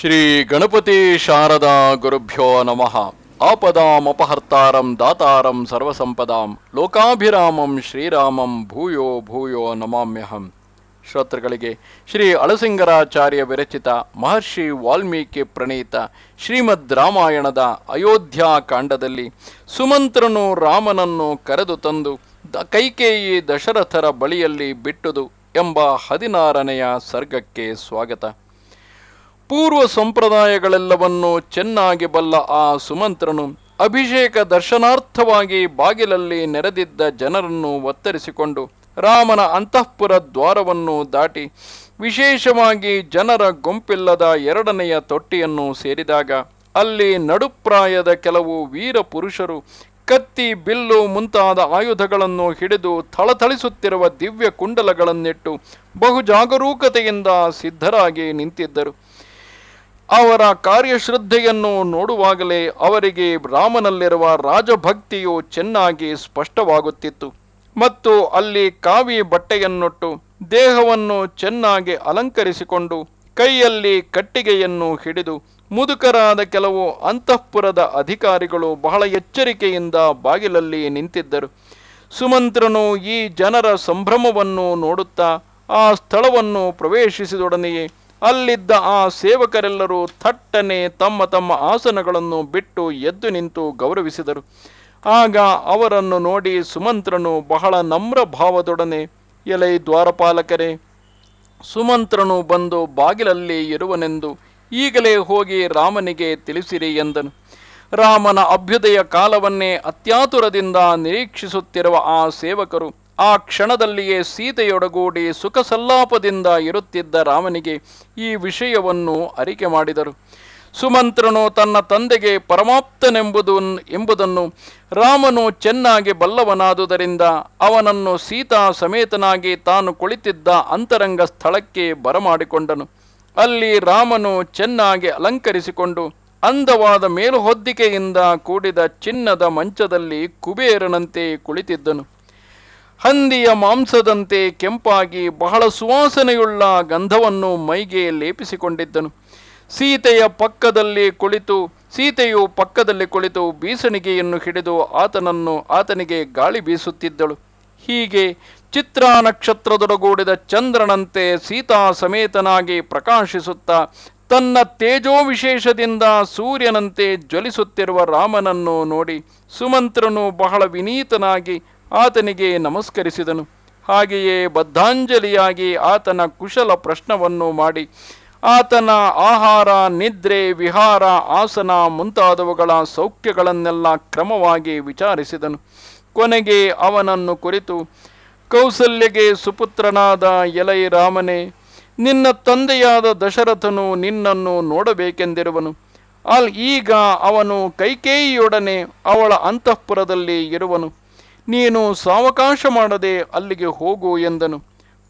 ಶ್ರೀ ಗಣಪತಿ ಶಾರದಾ ಗುರುಭ್ಯೋ ನಮಃ. ಆಪದಾಮಪಹರ್ತಾರಂ ದಾತಾರಂ ಸರ್ವಸಂಪದಾಂ ಲೋಕಾಭಿರಾಮಂ ಶ್ರೀರಾಮಂ ಭೂಯೋ ಭೂಯೋ ನಮಾಮ್ಯಹಂ. ಶ್ರೋತೃಗಳಿಗೆ ಶ್ರೀ ಅಳಸಿಂಗರಾಚಾರ್ಯ ವಿರಚಿತ ಮಹರ್ಷಿ ವಾಲ್ಮೀಕಿ ಪ್ರಣೀತ ಶ್ರೀಮದ್ ರಾಮಾಯಣದ ಅಯೋಧ್ಯ ಕಾಂಡದಲ್ಲಿ ಸುಮಂತ್ರನು ರಾಮನನ್ನು ಕರೆದು ತಂದು ದ ಕೈಕೇಯಿ ದಶರಥರ ಬಳಿಯಲ್ಲಿ ಬಿಟ್ಟುದು ಎಂಬ ಹದಿನಾರನೆಯ ಸರ್ಗಕ್ಕೆ ಸ್ವಾಗತ. ಪೂರ್ವ ಸಂಪ್ರದಾಯಗಳೆಲ್ಲವನ್ನೂ ಚೆನ್ನಾಗಿ ಬಲ್ಲ ಆ ಸುಮಂತ್ರನು ಅಭಿಷೇಕ ದರ್ಶನಾರ್ಥವಾಗಿ ಬಾಗಿಲಲ್ಲಿ ನೆರೆದಿದ್ದ ಜನರನ್ನು ಒತ್ತರಿಸಿಕೊಂಡು ರಾಮನ ಅಂತಃಪುರ ದ್ವಾರವನ್ನು ದಾಟಿ ವಿಶೇಷವಾಗಿ ಜನರ ಗುಂಪಿಲ್ಲದ ಎರಡನೆಯ ತೊಟ್ಟಿಯನ್ನು ಸೇರಿದಾಗ ಅಲ್ಲಿ ನಡುಪ್ರಾಯದ ಕೆಲವು ವೀರ ಪುರುಷರು ಕತ್ತಿ, ಬಿಲ್ಲು ಮುಂತಾದ ಆಯುಧಗಳನ್ನು ಹಿಡಿದು ಥಳಥಳಿಸುತ್ತಿರುವ ದಿವ್ಯ ಕುಂಡಲಗಳನ್ನಿಟ್ಟು ಬಹು ಜಾಗರೂಕತೆಯಿಂದ ಸಿದ್ಧರಾಗಿ ನಿಂತಿದ್ದರು. ಅವರ ಕಾರ್ಯಶ್ರದ್ಧೆಯನ್ನು ನೋಡುವಾಗಲೇ ಅವರಿಗೆ ರಾಮನಲ್ಲಿರುವ ರಾಜಭಕ್ತಿಯು ಚೆನ್ನಾಗಿ ಸ್ಪಷ್ಟವಾಗುತ್ತಿತ್ತು. ಮತ್ತು ಅಲ್ಲಿ ಕಾವಿ ಬಟ್ಟೆಯನ್ನೊಟ್ಟು ದೇಹವನ್ನು ಚೆನ್ನಾಗಿ ಅಲಂಕರಿಸಿಕೊಂಡು ಕೈಯಲ್ಲಿ ಕಟ್ಟಿಗೆಯನ್ನು ಹಿಡಿದು ಮುದುಕರಾದ ಕೆಲವು ಅಂತಃಪುರದ ಅಧಿಕಾರಿಗಳು ಬಹಳ ಎಚ್ಚರಿಕೆಯಿಂದ ಬಾಗಿಲಲ್ಲಿ ನಿಂತಿದ್ದರು. ಸುಮಂತ್ರನು ಈ ಜನರ ಸಂಭ್ರಮವನ್ನು ನೋಡುತ್ತಾ ಆ ಸ್ಥಳವನ್ನು ಪ್ರವೇಶಿಸಿದೊಡನೆಯೇ ಅಲ್ಲಿದ್ದ ಆ ಸೇವಕರೆಲ್ಲರೂ ಥಟ್ಟನೆ ತಮ್ಮ ತಮ್ಮ ಆಸನಗಳನ್ನು ಬಿಟ್ಟು ಎದ್ದು ನಿಂತು ಗೌರವಿಸಿದರು. ಆಗ ಅವರನ್ನು ನೋಡಿ ಸುಮಂತ್ರನು ಬಹಳ ನಮ್ರ ಭಾವದೊಡನೆ, ಎಲೆ ದ್ವಾರಪಾಲಕರೇ, ಸುಮಂತ್ರನು ಬಂದು ಬಾಗಿಲಲ್ಲಿ ಇರುವನೆಂದು ಈಗಲೇ ಹೋಗಿ ರಾಮನಿಗೆ ತಿಳಿಸಿರಿ ಎಂದನು. ರಾಮನ ಅಭ್ಯುದಯ ಕಾಲವನ್ನೇ ಅತ್ಯಾತುರದಿಂದ ನಿರೀಕ್ಷಿಸುತ್ತಿರುವ ಆ ಸೇವಕರು ಆ ಕ್ಷಣದಲ್ಲಿಯೇ ಸೀತೆಯೊಡಗೂಡಿ ಸುಖ ಸಲ್ಲಾಪದಿಂದ ಇರುತ್ತಿದ್ದ ರಾಮನಿಗೆ ಈ ವಿಷಯವನ್ನು ಅರಿಕೆ ಮಾಡಿದರು. ಸುಮಂತ್ರನು ತನ್ನ ತಂದೆಗೆ ಪರಮಾಪ್ತನೆಂಬುದು ಎಂಬುದನ್ನು ರಾಮನು ಚೆನ್ನಾಗಿ ಬಲ್ಲವನಾದುದರಿಂದ ಅವನನ್ನು ಸೀತಾ ಸಮೇತನಾಗಿ ತಾನು ಕುಳಿತಿದ್ದ ಅಂತರಂಗ ಸ್ಥಳಕ್ಕೆ ಬರಮಾಡಿಕೊಂಡನು. ಅಲ್ಲಿ ರಾಮನು ಚೆನ್ನಾಗಿ ಅಲಂಕರಿಸಿಕೊಂಡು ಅಂದವಾದ ಮೇಲುಹೊದ್ದಿಕೆಯಿಂದ ಕೂಡಿದ ಚಿನ್ನದ ಮಂಚದಲ್ಲಿ ಕುಬೇರನಂತೆ ಕುಳಿತಿದ್ದನು. ಹಂದಿಯ ಮಾಂಸದಂತೆ ಕೆಂಪಾಗಿ ಬಹಳ ಸುವಾಸನೆಯುಳ್ಳ ಗಂಧವನ್ನು ಮೈಗೆ ಲೇಪಿಸಿಕೊಂಡಿದ್ದನು. ಸೀತೆಯ ಪಕ್ಕದಲ್ಲಿ ಕುಳಿತು, ಸೀತೆಯು ಪಕ್ಕದಲ್ಲಿ ಕುಳಿತು ಬೀಸಣಿಗೆಯನ್ನು ಹಿಡಿದು ಆತನನ್ನು, ಆತನಿಗೆ ಗಾಳಿ ಬೀಸುತ್ತಿದ್ದಳು. ಹೀಗೆ ಚಿತ್ರ ನಕ್ಷತ್ರದೊಡಗೂಡಿದ ಚಂದ್ರನಂತೆ ಸೀತಾ ಸಮೇತನಾಗಿ ಪ್ರಕಾಶಿಸುತ್ತಾ, ತನ್ನ ತೇಜೋ ವಿಶೇಷದಿಂದ ಸೂರ್ಯನಂತೆ ಜ್ವಲಿಸುತ್ತಿರುವ ರಾಮನನ್ನು ನೋಡಿ ಸುಮಂತ್ರನು ಬಹಳ ವಿನೀತನಾಗಿ ಆತನಿಗೆ ನಮಸ್ಕರಿಸಿದನು. ಹಾಗೆಯೇ ಬದ್ಧಾಂಜಲಿಯಾಗಿ ಆತನ ಕುಶಲ ಪ್ರಶ್ನವನ್ನು ಮಾಡಿ, ಆತನ ಆಹಾರ, ನಿದ್ರೆ, ವಿಹಾರ, ಆಸನ ಮುಂತಾದವುಗಳ ಸೌಖ್ಯಗಳನ್ನೆಲ್ಲ ಕ್ರಮವಾಗಿ ವಿಚಾರಿಸಿದನು. ಕೊನೆಗೆ ಅವನನ್ನು ಕುರಿತು, ಕೌಸಲ್ಯಗೆ ಸುಪುತ್ರನಾದ ಎಲೈ ರಾಮನೇ ನಿನ್ನ ತಂದೆಯಾದ ದಶರಥನು ನಿನ್ನನ್ನು ನೋಡಬೇಕೆಂದಿರುವನು. ಅಲ್ ಈಗ ಅವನು ಕೈಕೇಯಿಯೊಡನೆ ಅವಳ ಅಂತಃಪುರದಲ್ಲಿ ಇರುವನು. ನೀನು ಸಾವಕಾಶ ಮಾಡದೆ ಅಲ್ಲಿಗೆ ಹೋಗು ಎಂದನು.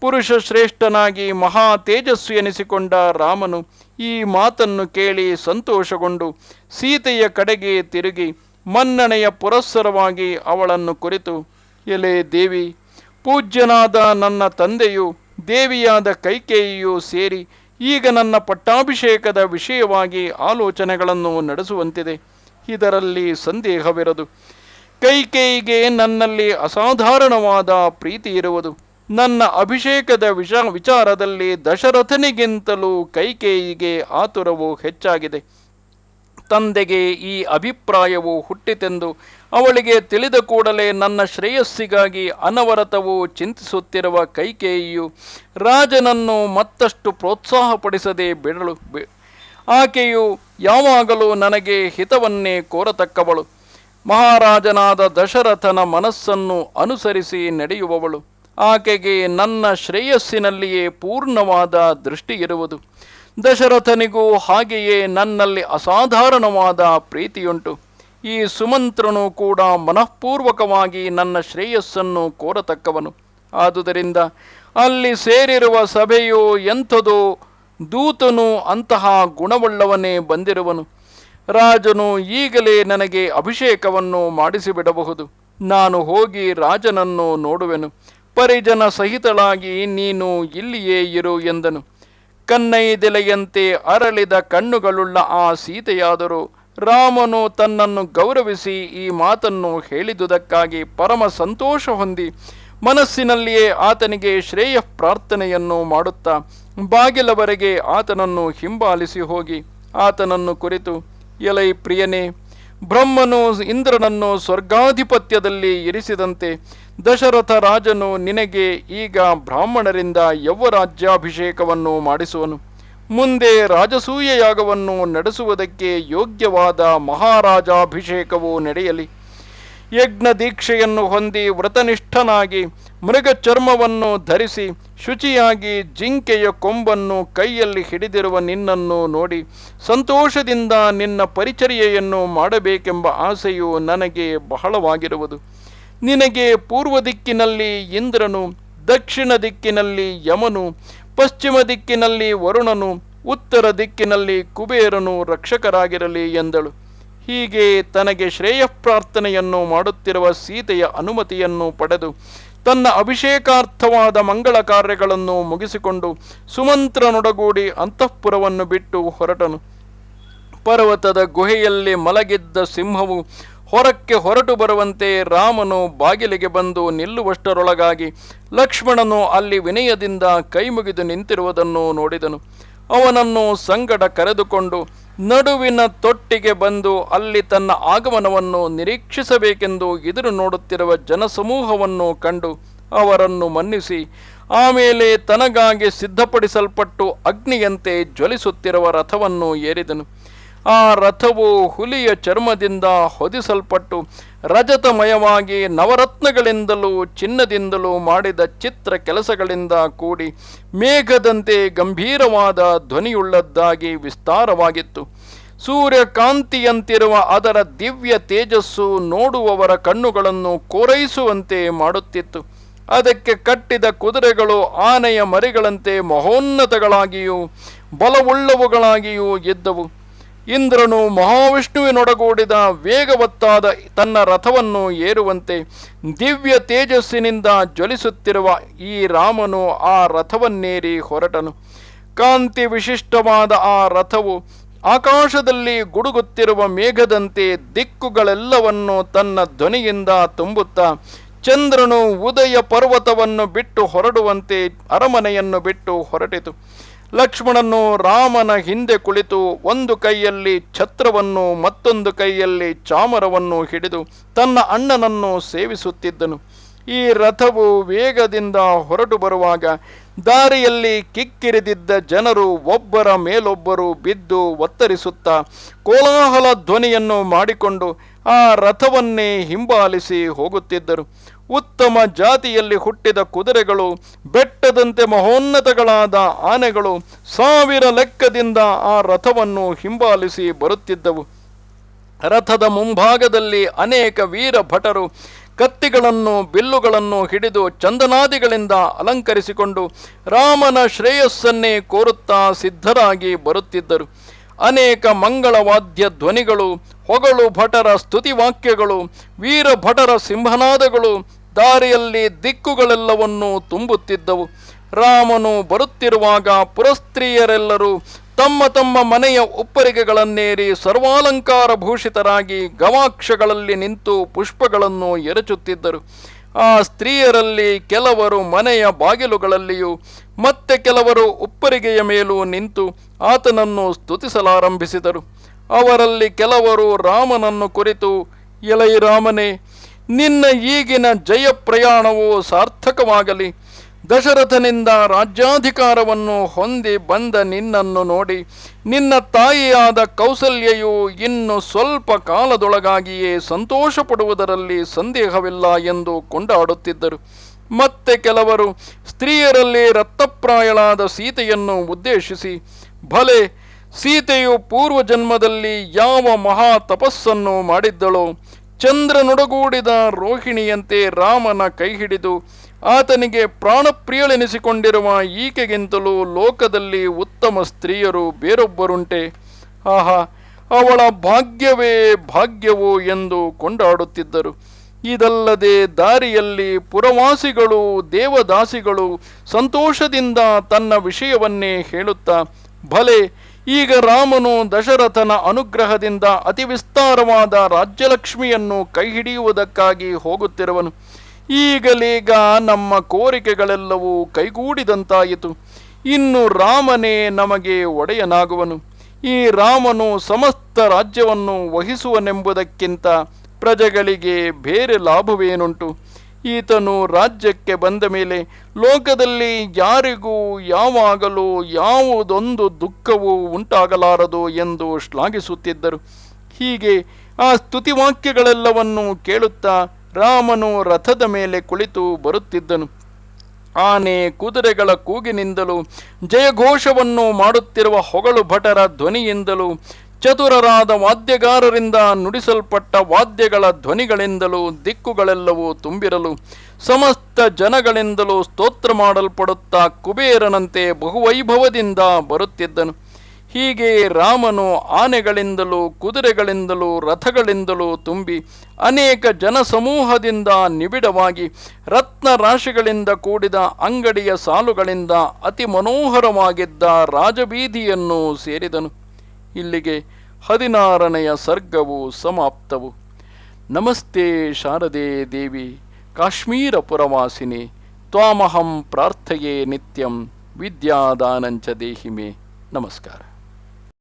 ಪುರುಷ ಶ್ರೇಷ್ಠನಾಗಿ ಮಹಾ ತೇಜಸ್ವಿ ಎನಿಸಿಕೊಂಡ ರಾಮನು ಈ ಮಾತನ್ನು ಕೇಳಿ ಸಂತೋಷಗೊಂಡು ಸೀತೆಯ ಕಡೆಗೆ ತಿರುಗಿ ಮನ್ನಣೆಯ ಪುರಸ್ಸರವಾಗಿ ಅವಳನ್ನು ಕುರಿತು, ಎಲೆ ದೇವಿ, ಪೂಜ್ಯನಾದ ನನ್ನ ತಂದೆಯು ದೇವಿಯಾದ ಕೈಕೇಯಿಯು ಸೇರಿ ಈಗ ನನ್ನ ಪಟ್ಟಾಭಿಷೇಕದ ವಿಷಯವಾಗಿ ಆಲೋಚನೆಗಳನ್ನು ನಡೆಸುವಂತಿದೆ. ಇದರಲ್ಲಿ ಸಂದೇಹವಿರದು. ಕೈಕೇಯಿಗೆ ನನ್ನಲ್ಲಿ ಅಸಾಧಾರಣವಾದ ಪ್ರೀತಿ ಇರುವುದು. ನನ್ನ ಅಭಿಷೇಕದ ವಿಷ ವಿಚಾರದಲ್ಲಿ ದಶರಥನಿಗಿಂತಲೂ ಕೈಕೇಯಿಗೆ ಆತುರವು ಹೆಚ್ಚಾಗಿದೆ. ತಂದೆಗೆ ಈ ಅಭಿಪ್ರಾಯವು ಹುಟ್ಟಿತೆಂದು ಅವಳಿಗೆ ತಿಳಿದ ಕೂಡಲೇ ನನ್ನ ಶ್ರೇಯಸ್ಸಿಗಾಗಿ ಅನವರತವು ಚಿಂತಿಸುತ್ತಿರುವ ಕೈಕೇಯಿಯು ರಾಜನನ್ನು ಮತ್ತಷ್ಟು ಪ್ರೋತ್ಸಾಹಪಡಿಸದೆ ಬಿಡಲು ಆಕೆಯು ಯಾವಾಗಲೂ ನನಗೆ ಹಿತವನ್ನೇ ಕೋರತಕ್ಕವಳು. ಮಹಾರಾಜನಾದ ದಶರಥನ ಮನಸ್ಸನ್ನು ಅನುಸರಿಸಿ ನಡೆಯುವವಳು. ಆಕೆಗೆ ನನ್ನ ಶ್ರೇಯಸ್ಸಿನಲ್ಲಿಯೇ ಪೂರ್ಣವಾದ ದೃಷ್ಟಿ ಇರುವುದು ದಶರಥನಿಗೂ ಹಾಗೆಯೇ ನನ್ನಲ್ಲಿ ಅಸಾಧಾರಣವಾದ ಪ್ರೀತಿಯುಂಟು. ಈ ಸುಮಂತ್ರನು ಕೂಡ ಮನಃಪೂರ್ವಕವಾಗಿ ನನ್ನ ಶ್ರೇಯಸ್ಸನ್ನು ಕೋರತಕ್ಕವನು. ಆದುದರಿಂದ ಅಲ್ಲಿ ಸೇರಿರುವ ಸಭೆಯು ಎಂಥದೋ ದೂತನು ಅಂತಹ ಗುಣವುಳ್ಳವನೇ ಬಂದಿರುವನು. ರಾಜನು ಈಗಲೇ ನನಗೆ ಅಭಿಷೇಕವನ್ನು ಮಾಡಿಸಿಬಿಡಬಹುದು. ನಾನು ಹೋಗಿ ರಾಜನನ್ನು ನೋಡುವೆನು. ಪರಿಜನ ಸಹಿತಳಾಗಿ ನೀನು ಇಲ್ಲಿಯೇ ಇರು ಎಂದನು. ಕನ್ನೈದೆಲೆಯಂತೆ ಅರಳಿದ ಕಣ್ಣುಗಳುಳ್ಳ ಆ ಸೀತೆಯಾದರೂ. ರಾಮನು ತನ್ನನ್ನು ಗೌರವಿಸಿ ಈ ಮಾತನ್ನು ಹೇಳಿದುದಕ್ಕಾಗಿ ಪರಮ ಸಂತೋಷ ಹೊಂದಿ ಮನಸ್ಸಿನಲ್ಲಿಯೇ ಆತನಿಗೆ ಶ್ರೇಯ ಪ್ರಾರ್ಥನೆಯನ್ನು ಮಾಡುತ್ತಾ ಬಾಗಿಲವರೆಗೆ ಆತನನ್ನು ಹಿಂಬಾಲಿಸಿ ಹೋಗಿ. ಆತನನ್ನು ಕುರಿತು ಎಲೈ ಪ್ರಿಯನೇ, ಬ್ರಹ್ಮನು ಇಂದ್ರನನ್ನು ಸ್ವರ್ಗಾಧಿಪತ್ಯದಲ್ಲಿ ಇರಿಸಿದಂತೆ ದಶರಥ ರಾಜನು ನಿನಗೆ ಈಗ ಬ್ರಾಹ್ಮಣರಿಂದ ಯೌವರಾಜ್ಯಾಭಿಷೇಕವನ್ನು ಮಾಡಿಸುವನು. ಮುಂದೆ ರಾಜಸೂಯ ಯಾಗವನ್ನು ನಡೆಸುವುದಕ್ಕೆ ಯೋಗ್ಯವಾದ ಮಹಾರಾಜಾಭಿಷೇಕವು ನಡೆಯಲಿ. ಯಜ್ಞ ದೀಕ್ಷೆಯನ್ನು ಹೊಂದಿ ವ್ರತನಿಷ್ಠನಾಗಿ ಮೃಗ ಚರ್ಮವನ್ನು ಧರಿಸಿ ಶುಚಿಯಾಗಿ ಜಿಂಕೆಯ ಕೊಂಬನ್ನು ಕೈಯಲ್ಲಿ ಹಿಡಿದಿರುವ ನಿನ್ನನ್ನು ನೋಡಿ ಸಂತೋಷದಿಂದ ನಿನ್ನ ಪರಿಚರ್ಯೆಯನ್ನು ಮಾಡಬೇಕೆಂಬ ಆಸೆಯು ನನಗೆ ಬಹಳವಾಗಿರುವುದು. ನಿನಗೆ ಪೂರ್ವ ದಿಕ್ಕಿನಲ್ಲಿ ಇಂದ್ರನು, ದಕ್ಷಿಣ ದಿಕ್ಕಿನಲ್ಲಿ ಯಮನು, ಪಶ್ಚಿಮ ದಿಕ್ಕಿನಲ್ಲಿ ವರುಣನು, ಉತ್ತರ ದಿಕ್ಕಿನಲ್ಲಿ ಕುಬೇರನು ರಕ್ಷಕರಾಗಿರಲಿ ಎಂದಳು. ಹೀಗೆ ತನಗೆ ಶ್ರೇಯ ಪ್ರಾರ್ಥನೆಯನ್ನು ಮಾಡುತ್ತಿರುವ ಸೀತೆಯ ಅನುಮತಿಯನ್ನು ಪಡೆದು ತನ್ನ ಅಭಿಷೇಕಾರ್ಥವಾದ ಮಂಗಳ ಕಾರ್ಯಗಳನ್ನು ಮುಗಿಸಿಕೊಂಡು ಸುಮಂತ್ರನೊಡಗೂಡಿ ಅಂತಃಪುರವನ್ನು ಬಿಟ್ಟು ಹೊರಟನು. ಪರ್ವತದ ಗುಹೆಯಲ್ಲಿ ಮಲಗಿದ್ದ ಸಿಂಹವು ಹೊರಕ್ಕೆ ಹೊರಟು ಬರುವಂತೆ ರಾಮನು ಬಾಗಿಲಿಗೆ ಬಂದು ನಿಲ್ಲುವಷ್ಟರೊಳಗಾಗಿ ಲಕ್ಷ್ಮಣನು ಅಲ್ಲಿ ವಿನಯದಿಂದ ಕೈಮುಗಿದು ನಿಂತಿರುವುದನ್ನು ನೋಡಿದನು. ಅವನನ್ನು ಸಂಗಡ ಕರೆದುಕೊಂಡು ನಡುವಿನ ತೊಟ್ಟಿಗೆ ಬಂದು ಅಲ್ಲಿ ತನ್ನ ಆಗಮನವನ್ನು ನಿರೀಕ್ಷಿಸಬೇಕೆಂದು ಎದುರು ನೋಡುತ್ತಿರುವ ಜನಸಮೂಹವನ್ನು ಕಂಡು ಅವರನ್ನು ಮನ್ನಿಸಿ, ಆಮೇಲೆ ತನಗಾಗಿ ಸಿದ್ಧಪಡಿಸಲ್ಪಟ್ಟು ಅಗ್ನಿಯಂತೆ ಜ್ವಲಿಸುತ್ತಿರುವ ರಥವನ್ನು ಏರಿದನು. ಆ ರಥವು ಹುಲಿಯ ಚರ್ಮದಿಂದ ಹೊದಿಸಲ್ಪಟ್ಟು ರಜತಮಯವಾಗಿ ನವರತ್ನಗಳಿಂದಲೂ ಚಿನ್ನದಿಂದಲೂ ಮಾಡಿದ ಚಿತ್ರ ಕೆಲಸಗಳಿಂದ ಕೂಡಿ ಮೇಘದಂತೆ ಗಂಭೀರವಾದ ಧ್ವನಿಯುಳ್ಳದ್ದಾಗಿ ವಿಸ್ತಾರವಾಗಿತ್ತು. ಸೂರ್ಯಕಾಂತಿಯಂತಿರುವ ಅದರ ದಿವ್ಯ ತೇಜಸ್ಸು ನೋಡುವವರ ಕಣ್ಣುಗಳನ್ನು ಕೋರೈಸುವಂತೆ ಮಾಡುತ್ತಿತ್ತು. ಅದಕ್ಕೆ ಕಟ್ಟಿದ ಕುದುರೆಗಳು ಆನೆಯ ಮರಿಗಳಂತೆ ಮಹೋನ್ನತಗಳಾಗಿಯೂ, ಬಲವುಳ್ಳವುಗಳಾಗಿಯೂ ಇದ್ದವು. ಇಂದ್ರನು ಮಹಾವಿಷ್ಣುವಿನೊಡಗೂಡಿದ ವೇಗವತ್ತಾದ ತನ್ನ ರಥವನ್ನು ಏರುವಂತೆ ದಿವ್ಯ ತೇಜಸ್ಸಿನಿಂದ ಜ್ವಲಿಸುತ್ತಿರುವ ಈ ರಾಮನು ಆ ರಥವನ್ನೇರಿ ಹೊರಟನು. ಕಾಂತಿ ವಿಶಿಷ್ಟವಾದ ಆ ರಥವು ಆಕಾಶದಲ್ಲಿ ಗುಡುಗುತ್ತಿರುವ ಮೇಘದಂತೆ ದಿಕ್ಕುಗಳೆಲ್ಲವನ್ನು ತನ್ನ ಧ್ವನಿಯಿಂದ ತುಂಬುತ್ತಾ ಚಂದ್ರನು ಉದಯ ಪರ್ವತವನ್ನು ಬಿಟ್ಟು ಹೊರಡುವಂತೆ ಅರಮನೆಯನ್ನು ಬಿಟ್ಟು ಹೊರಟಿತು. ಲಕ್ಷ್ಮಣನು ರಾಮನ ಹಿಂದೆ ಕುಳಿತು ಒಂದು ಕೈಯಲ್ಲಿ ಛತ್ರವನ್ನು, ಮತ್ತೊಂದು ಕೈಯಲ್ಲಿ ಚಾಮರವನ್ನು ಹಿಡಿದು ತನ್ನ ಅಣ್ಣನನ್ನು ಸೇವಿಸುತ್ತಿದ್ದನು. ಈ ರಥವು ವೇಗದಿಂದ ಹೊರಟು ಬರುವಾಗ ದಾರಿಯಲ್ಲಿ ಕಿಕ್ಕಿರಿದಿದ್ದ ಜನರು ಒಬ್ಬರ ಮೇಲೊಬ್ಬರು ಬಿದ್ದು ಒತ್ತರಿಸುತ್ತಾ ಕೋಲಾಹಲ ಧ್ವನಿಯನ್ನು ಮಾಡಿಕೊಂಡು ಆ ರಥವನ್ನೇ ಹಿಂಬಾಲಿಸಿ ಹೋಗುತ್ತಿದ್ದರು. ಉತ್ತಮ ಜಾತಿಯಲ್ಲಿ ಹುಟ್ಟಿದ ಕುದುರೆಗಳು, ಬೆಟ್ಟದಂತೆ ಮಹೋನ್ನತಗಳಾದ ಆನೆಗಳು ಸಾವಿರ ಲೆಕ್ಕದಿಂದ ಆ ರಥವನ್ನು ಹಿಂಬಾಲಿಸಿ ಬರುತ್ತಿದ್ದವು. ರಥದ ಮುಂಭಾಗದಲ್ಲಿ ಅನೇಕ ವೀರ ಭಟರು ಕತ್ತಿಗಳನ್ನು, ಬಿಲ್ಲುಗಳನ್ನು ಹಿಡಿದು ಚಂದನಾದಿಗಳಿಂದ ಅಲಂಕರಿಸಿಕೊಂಡು ರಾಮನ ಶ್ರೇಯಸ್ಸನ್ನೇ ಕೋರುತ್ತಾ ಸಿದ್ಧರಾಗಿ ಬರುತ್ತಿದ್ದರು. ಅನೇಕ ಮಂಗಳವಾದ್ಯ ಧ್ವನಿಗಳು, ಹೊಗಳು ಭಟರ ಸ್ತುತಿವಾಕ್ಯಗಳು, ವೀರ ಭಟರ ಸಿಂಹನಾದಗಳು ದಾರಿಯಲ್ಲಿ ದಿಕ್ಕುಗಳೆಲ್ಲವನ್ನೂ ತುಂಬುತ್ತಿದ್ದವು. ರಾಮನು ಬರುತ್ತಿರುವಾಗ ಪುರಸ್ತ್ರೀಯರೆಲ್ಲರೂ ತಮ್ಮ ತಮ್ಮ ಮನೆಯ ಉಪ್ಪರಿಗೆಗಳನ್ನೇರಿ ಸರ್ವಾಲಂಕಾರ ಭೂಷಿತರಾಗಿ ಗವಾಕ್ಷಗಳಲ್ಲಿ ನಿಂತು ಪುಷ್ಪಗಳನ್ನು ಎರಚುತ್ತಿದ್ದರು. ಆ ಸ್ತ್ರೀಯರಲ್ಲಿ ಕೆಲವರು ಮನೆಯ ಬಾಗಿಲುಗಳಲ್ಲಿಯೂ, ಮತ್ತೆ ಕೆಲವರು ಉಪ್ಪರಿಗೆಯ ಮೇಲೂ ನಿಂತು ಆತನನ್ನು ಸ್ತುತಿಸಲಾರಂಭಿಸಿದರು. ಅವರಲ್ಲಿ ಕೆಲವರು ರಾಮನನ್ನು ಕುರಿತು, ಎಲೈ ರಾಮನೇ ನಿನ್ನ ಈಗಿನ ಜಯ ಪ್ರಯಾಣವು ಸಾರ್ಥಕವಾಗಲಿ. ದಶರಥನಿಂದ ರಾಜ್ಯಾಧಿಕಾರವನ್ನು ಹೊಂದಿ ಬಂದ ನಿನ್ನನ್ನು ನೋಡಿ, ನಿನ್ನ ತಾಯಿಯಾದ ಕೌಸಲ್ಯೆಯು ಇನ್ನು ಸ್ವಲ್ಪ ಕಾಲದೊಳಗಾಗಿಯೇ ಸಂತೋಷ ಪಡುವುದರಲ್ಲಿ ಸಂದೇಹವಿಲ್ಲ ಎಂದು ಕೊಂಡಾಡುತ್ತಿದ್ದರು. ಮತ್ತೆ ಕೆಲವರು ಸ್ತ್ರೀಯರಲ್ಲಿ ರಕ್ತಪ್ರಾಯಳಾದ ಸೀತೆಯನ್ನು ಉದ್ದೇಶಿಸಿ, ಭಲೆ, ಸೀತೆಯು ಪೂರ್ವ ಜನ್ಮದಲ್ಲಿ ಯಾವ ಮಹಾ ತಪಸ್ಸನ್ನು ಮಾಡಿದ್ದಳೋ? ಚಂದ್ರನೊಡಗೂಡಿದ ರೋಹಿಣಿಯಂತೆ ರಾಮನ ಕೈ ಹಿಡಿದು ಆತನಿಗೆ ಪ್ರಾಣಪ್ರಿಯಳೆನಿಸಿಕೊಂಡಿರುವ ಈಕೆಗಿಂತಲೂ ಲೋಕದಲ್ಲಿ ಉತ್ತಮ ಸ್ತ್ರೀಯರು ಬೇರೊಬ್ಬರುಂಟೆ. ಆಹಾ, ಅವಳ ಭಾಗ್ಯವೇ ಭಾಗ್ಯವು ಎಂದು ಕೊಂಡಾಡುತ್ತಿದ್ದರು. ಇದಲ್ಲದೆ ದಾರಿಯಲ್ಲಿ ಪುರವಾಸಿಗಳು, ದೇವದಾಸಿಗಳು ಸಂತೋಷದಿಂದ ತನ್ನ ವಿಷಯವನ್ನೇ ಹೇಳುತ್ತಾ, ಭಲೆ ಈಗ ರಾಮನು ದಶರಥನ ಅನುಗ್ರಹದಿಂದ ಅತಿ ವಿಸ್ತಾರವಾದ ರಾಜ್ಯಲಕ್ಷ್ಮಿಯನ್ನು ಕೈ ಹಿಡಿಯುವುದಕ್ಕಾಗಿ ಹೋಗುತ್ತಿರುವನು. ಈಗಲೀಗ ನಮ್ಮ ಕೋರಿಕೆಗಳೆಲ್ಲವೂ ಕೈಗೂಡಿದಂತಾಯಿತು. ಇನ್ನು ರಾಮನೇ ನಮಗೆ ಒಡೆಯನಾಗುವನು. ಈ ರಾಮನು ಸಮಸ್ತ ರಾಜ್ಯವನ್ನು ವಹಿಸುವನೆಂಬುದಕ್ಕಿಂತ ಪ್ರಜೆಗಳಿಗೆ ಬೇರೆ ಲಾಭವೇನುಂಟು. ಈತನು ರಾಜ್ಯಕ್ಕೆ ಬಂದ ಮೇಲೆ ಲೋಕದಲ್ಲಿ ಯಾರಿಗೂ ಯಾವಾಗಲೂ ಯಾವುದೊಂದು ದುಃಖವೂ ಉಂಟಾಗಲಾರದು ಎಂದು ಶ್ಲಾಘಿಸುತ್ತಿದ್ದರು. ಹೀಗೆ ಆ ಸ್ತುತಿವಾಕ್ಯಗಳೆಲ್ಲವನ್ನೂ ಕೇಳುತ್ತಾ ರಾಮನು ರಥದ ಮೇಲೆ ಕುಳಿತು ಬರುತ್ತಿದ್ದನು. ಆನೆ ಕುದುರೆಗಳ ಕೂಗಿನಿಂದಲೂ ಜಯಘೋಷವನ್ನು ಮಾಡುತ್ತಿರುವ ಹೊಗಳು ಭಟರ ಧ್ವನಿಯಿಂದಲೂ ಚತುರರಾದ ವಾದ್ಯಗಾರರಿಂದ ನುಡಿಸಲ್ಪಟ್ಟ ವಾದ್ಯಗಳ ಧ್ವನಿಗಳಿಂದಲೂ ದಿಕ್ಕುಗಳೆಲ್ಲವೂ ತುಂಬಿರಲು ಸಮಸ್ತ ಜನಗಳಿಂದಲೂ ಸ್ತೋತ್ರ ಮಾಡಲ್ಪಡುತ್ತಾ ಕುಬೇರನಂತೆ ಬಹುವೈಭವದಿಂದ ಬರುತ್ತಿದ್ದನು. ಹೀಗೆ ರಾಮನು ಆನೆಗಳಿಂದಲೂ ಕುದುರೆಗಳಿಂದಲೂ ರಥಗಳಿಂದಲೂ ತುಂಬಿ ಅನೇಕ ಜನಸಮೂಹದಿಂದ ನಿಬಿಡವಾಗಿ ರತ್ನ ರಾಶಿಗಳಿಂದ ಕೂಡಿದ ಅಂಗಡಿಯ ಸಾಲುಗಳಿಂದ ಅತಿ ಮನೋಹರವಾಗಿದ್ದ ರಾಜಬೀದಿಯನ್ನು ಸೇರಿದನು. ಇಲ್ಲಿಗೆ ಹದಿನಾರನೆಯ ಸರ್ಗವು ಸಮಾಪ್ತವು. ನಮಸ್ತೆ ಶಾರದೆ ದೇವಿ ಕಾಶ್ಮೀರ ಪುರವಾಸಿನಿ ತ್ವಾಮಹಂ ಪ್ರಾರ್ಥೆಯೇ ನಿತ್ಯಂ ವಿದ್ಯಾದಾನಂಚ ದೇಹಿಮೆ. ನಮಸ್ಕಾರ.